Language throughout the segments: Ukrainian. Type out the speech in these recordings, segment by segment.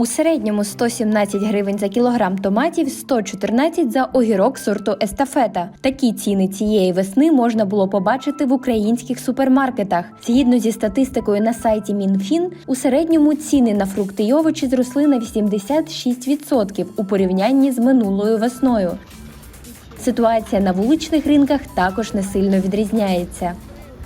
У середньому 117 гривень за кілограм томатів, 114 за огірок сорту естафета. Такі ціни цієї весни можна було побачити в українських супермаркетах. Згідно зі статистикою на сайті Мінфін, у середньому ціни на фрукти й овочі зросли на 86% у порівнянні з минулою весною. Ситуація на вуличних ринках також не сильно відрізняється.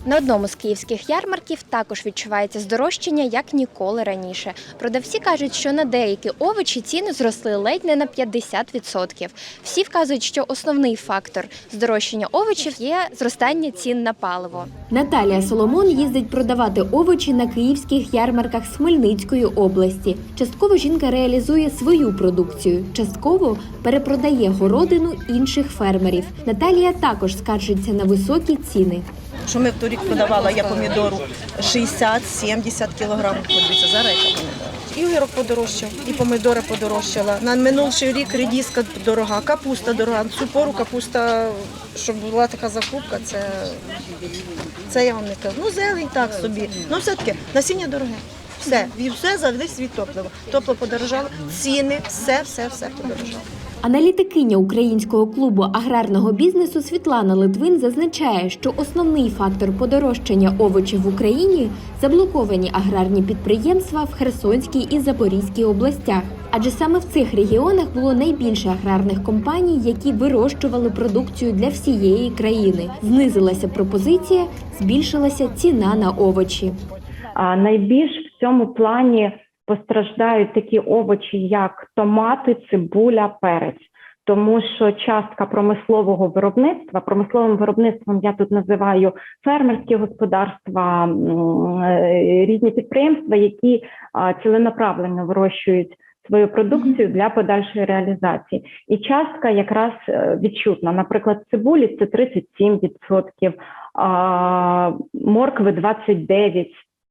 На одному з київських ярмарків також відчувається здорожчання як ніколи раніше. Продавці кажуть, що на деякі овочі ціни зросли ледь не на 50%. Всі вказують, що основний фактор здорожчання овочів є зростання цін на паливо. Наталія Соломон їздить продавати овочі на київських ярмарках з Хмельницької області. Частково жінка реалізує свою продукцію, частково перепродає городину інших фермерів. Наталія також скаржиться на високі ціни. Що ми торік продавала я помідору 60-70 кілограмів. Подивіться, зараз яка помідора. І огірок подорожчав, і помідори подорожчала. На минулий рік редіска дорога, капуста дорога. Цю пору капуста, щоб була така закупка, це, це я вам не кажу. Ну, зелень так собі. Ну, все-таки насіння дороге. Все, і все завжди топлива. Топливо подорожало, ціни, все, все, все подорожало. Аналітикиня українського клубу аграрного бізнесу Світлана Литвин зазначає, що основний фактор подорожчання овочів в Україні заблоковані аграрні підприємства в Херсонській і Запорізькій областях. Адже саме в цих регіонах було найбільше аграрних компаній, які вирощували продукцію для всієї країни. Знизилася пропозиція, збільшилася ціна на овочі. А найбільш в цьому плані постраждають такі овочі, як томати, цибуля, перець. Тому що частка промислового виробництва, промисловим виробництвом я тут називаю фермерські господарства, е, різні підприємства, які ціленаправленно вирощують свою продукцію для подальшої реалізації. І частка якраз е, відчутна. Наприклад, цибулі це 37%, а, моркви 29%,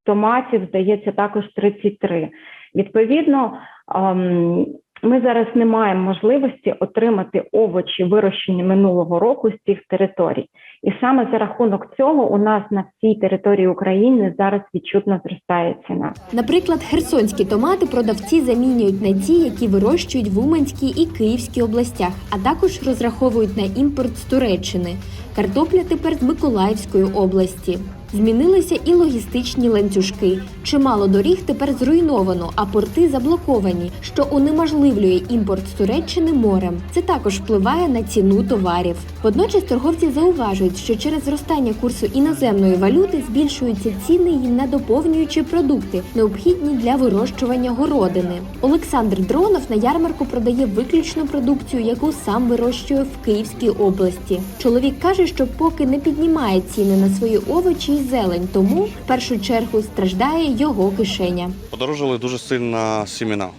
томатів, здається, також 33. Відповідно, ем, ми зараз не маємо можливості отримати овочі, вирощені минулого року з цих територій. І саме за рахунок цього у нас на всій території України зараз відчутно зростає ціна. Наприклад, херсонські томати продавці замінюють на ті, які вирощують в Уманській і Київській областях, а також розраховують на імпорт з Туреччини. Картопля тепер з Миколаївської області. Змінилися і логістичні ланцюжки. Чимало доріг тепер зруйновано, а порти заблоковані, що унеможливлює імпорт з Туреччини морем. Це також впливає на ціну товарів. Водночас торговці зауважують, що через зростання курсу іноземної валюти збільшуються ціни і на доповнюючі продукти, необхідні для вирощування городини. Олександр Дронов на ярмарку продає виключно продукцію, яку сам вирощує в Київській області. Чоловік каже, що поки не піднімає ціни на свої овочі зелень, тому в першу чергу страждає його кишеня. Подорожили дуже сильно сімена.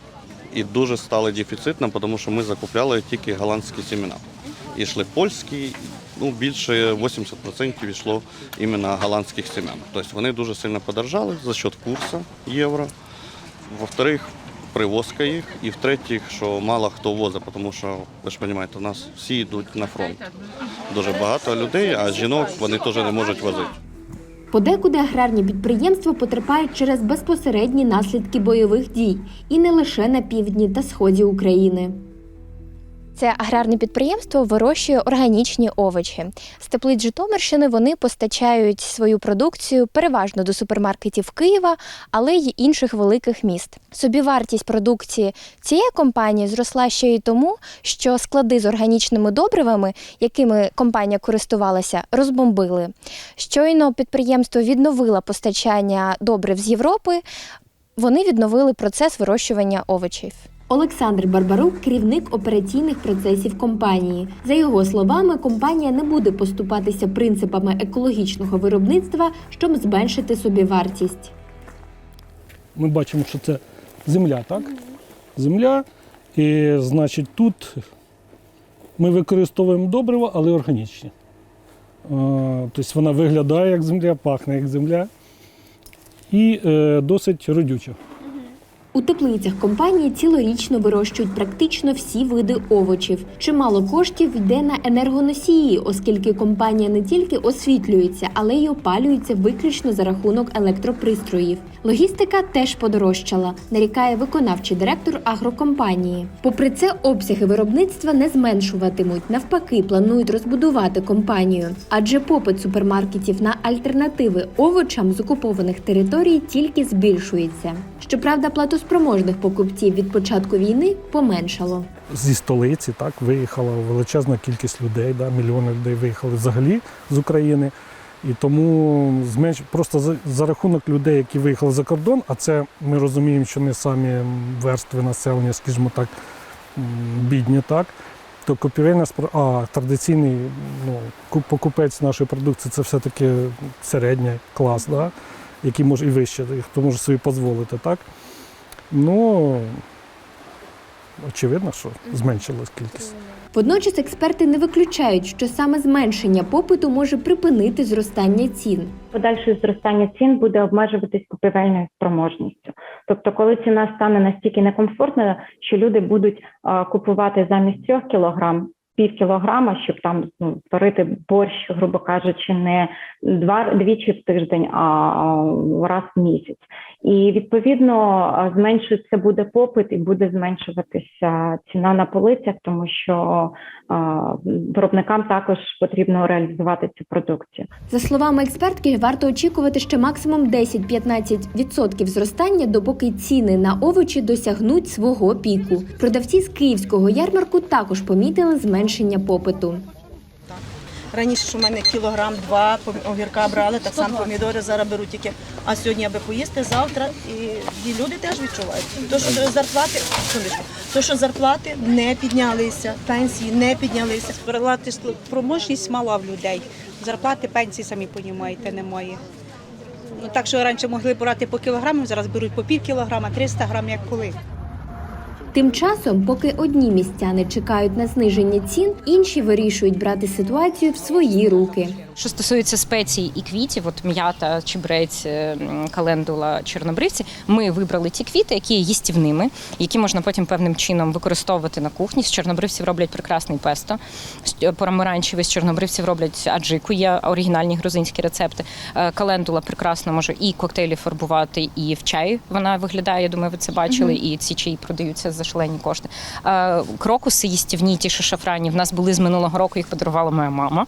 І дуже стали дефіцитним, тому що ми закупляли тільки голландські сімена. І йшли польські, ну більше 80% йшло іменно голландських сім'ян. Тобто вони дуже сильно подорожали за счет курсу євро. Во-вторых, привозка їх. І в-третіх, що мало хто возить, тому що, ви ж розумієте, у нас всі йдуть на фронт. Дуже багато людей, а жінок вони теж не можуть возити. Подекуди аграрні підприємства потерпають через безпосередні наслідки бойових дій і не лише на півдні та сході України. Це аграрне підприємство вирощує органічні овочі. З теплиць Житомирщини вони постачають свою продукцію переважно до супермаркетів Києва, але й інших великих міст. Собівартість продукції цієї компанії зросла ще й тому, що склади з органічними добривами, якими компанія користувалася, розбомбили. Щойно підприємство відновило постачання добрив з Європи. Вони відновили процес вирощування овочів. Олександр Барбарук, керівник операційних процесів компанії. За його словами, компанія не буде поступатися принципами екологічного виробництва, щоб зменшити собівартість. Ми бачимо, що це земля, так? Земля. І значить, тут ми використовуємо добрива, але органічні. Тобто вона виглядає як земля, пахне як земля і е, досить родюча. У теплицях компанії цілорічно вирощують практично всі види овочів. Чимало коштів йде на енергоносії, оскільки компанія не тільки освітлюється, але й опалюється виключно за рахунок електропристроїв. Логістика теж подорожчала, нарікає виконавчий директор агрокомпанії. Попри це, обсяги виробництва не зменшуватимуть. Навпаки, планують розбудувати компанію, адже попит супермаркетів на альтернативи овочам з окупованих територій тільки збільшується. Щоправда, платоспроможних покупців від початку війни поменшало. Зі столиці так виїхала величезна кількість людей, да, мільйони людей виїхали взагалі з України. І тому зменш... просто за, за рахунок людей, які виїхали за кордон, а це ми розуміємо, що не самі верстви населення, скажімо так, бідні, так. То купівельна спро... а традиційний ну, куп- покупець нашої продукції це все-таки середній клас, да? який може і вище, хто може собі дозволити, так? Ну, очевидно, що зменшилась кількість. Водночас експерти не виключають, що саме зменшення попиту може припинити зростання цін. Подальше зростання цін буде обмежуватись купівельною спроможністю. Тобто, коли ціна стане настільки некомфортною, що люди будуть купувати замість трьох кілограм пів кілограма, щоб там ну, варити борщ, грубо кажучи, не два двічі в тиждень, а раз в місяць. І відповідно зменшується буде попит і буде зменшуватися ціна на полицях, тому що виробникам також потрібно реалізувати цю продукцію. За словами експертки, варто очікувати ще максимум 10-15% зростання, допоки ціни на овочі досягнуть свого піку. Продавці з київського ярмарку також помітили зменшення попиту. Раніше у мене кілограм два огірка брали, так само помідори зараз беруть тільки. А сьогодні, аби поїсти, завтра і, і люди теж відчувають. То, що зарплати, то, що зарплати не піднялися, пенсії не піднялися. Брати спроможність мала в людей. Зарплати, пенсії, самі понімаєте, немає. Ну, так що раніше могли брати по кілограму, зараз беруть по пів кілограма, 300 грам, як коли. Тим часом, поки одні містяни чекають на зниження цін, інші вирішують брати ситуацію в свої руки. Що стосується спецій і квітів, от м'ята, чебрець, е, календула, чорнобривці, ми вибрали ті квіти, які є їстівними, які можна потім певним чином використовувати на кухні. З чорнобривців роблять прекрасний песто. З помаранчеві з чорнобривців роблять аджику, є оригінальні грузинські рецепти. Е, Календула прекрасно може і коктейлі фарбувати, і в чай вона виглядає. Я думаю, ви це бачили. І ці чаї продаються за шалені кошти. Е, Крокуси їстівні, ті, що шафрані, в нас були з минулого року. Їх подарувала моя мама.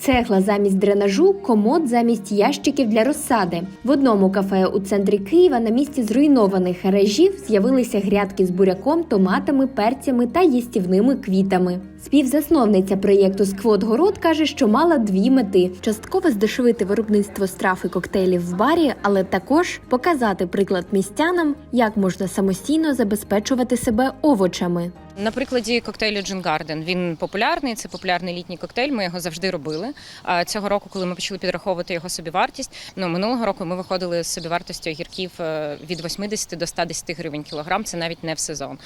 Цегла замість дренажу, комод замість ящиків для розсади. В одному кафе у центрі Києва на місці зруйнованих гаражів з'явилися грядки з буряком, томатами, перцями та їстівними квітами. Співзасновниця проєкту Сквот-Город каже, що мала дві мети: частково здешевити виробництво страв і коктейлів в барі, але також показати приклад містянам, як можна самостійно забезпечувати себе овочами. На прикладі коктейлю Джин Гарден він популярний. Це популярний літній коктейль. Ми його завжди робили. А цього року, коли ми почали підраховувати його собівартість, ну минулого року ми виходили з собівартістю огірків е, від 80 до 110 гривень кілограм. Це навіть не в сезон.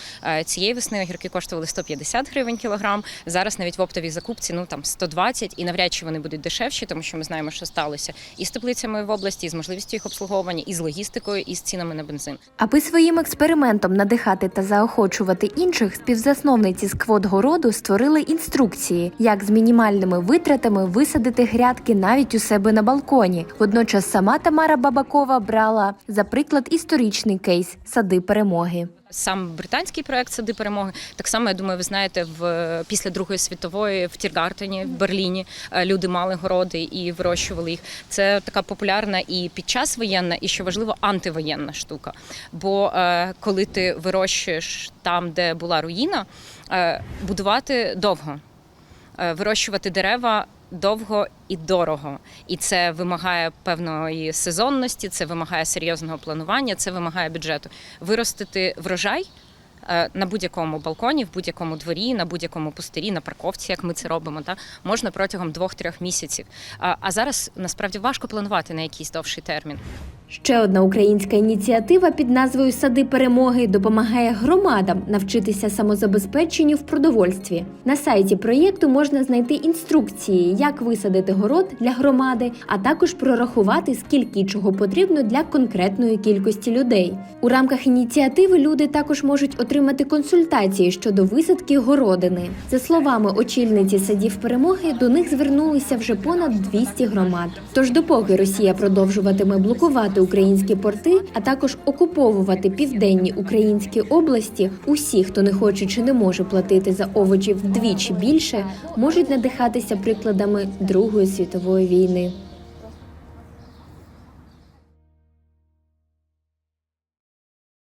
Цієї весни огірки коштували 150 гривень кілограм. Зараз навіть в оптовій закупці ну там 120 і навряд чи вони будуть дешевші, тому що ми знаємо, що сталося і з теплицями в області, і з можливістю їх обслуговування, і з логістикою, і з цінами на бензин. Аби своїм експериментом надихати та заохочувати інших, співзасновниці Сквот-Городу створили інструкції, як з мінімальними витратами висадити грядки навіть у себе на балконі. Водночас сама Тамара Бабакова брала за приклад історичний кейс сади перемоги. Сам британський проект Сади перемоги. Так само, я думаю, ви знаєте, в після Другої світової в Тіргартені в Берліні е, люди мали городи і вирощували їх. Це така популярна і під час воєнна, і що важливо, антивоєнна штука. Бо е, коли ти вирощуєш там, де була руїна, е, будувати довго, вирощувати дерева. Довго і дорого, і це вимагає певної сезонності, це вимагає серйозного планування, це вимагає бюджету. Виростити врожай е, на будь-якому балконі, в будь-якому дворі, на будь-якому пустирі, на парковці, як ми це робимо, та можна протягом двох-трьох місяців. А, а зараз насправді важко планувати на якийсь довший термін. Ще одна українська ініціатива під назвою Сади перемоги допомагає громадам навчитися самозабезпеченню в продовольстві. На сайті проєкту можна знайти інструкції, як висадити город для громади, а також прорахувати, скільки чого потрібно для конкретної кількості людей. У рамках ініціативи люди також можуть отримати консультації щодо висадки городини. За словами очільниці садів перемоги, до них звернулися вже понад 200 громад. Тож, допоки Росія продовжуватиме блокувати українські порти, а також окуповувати південні українські області, усі, хто не хоче чи не може платити за овочі вдвічі більше, можуть надихатися прикладами Другої світової війни.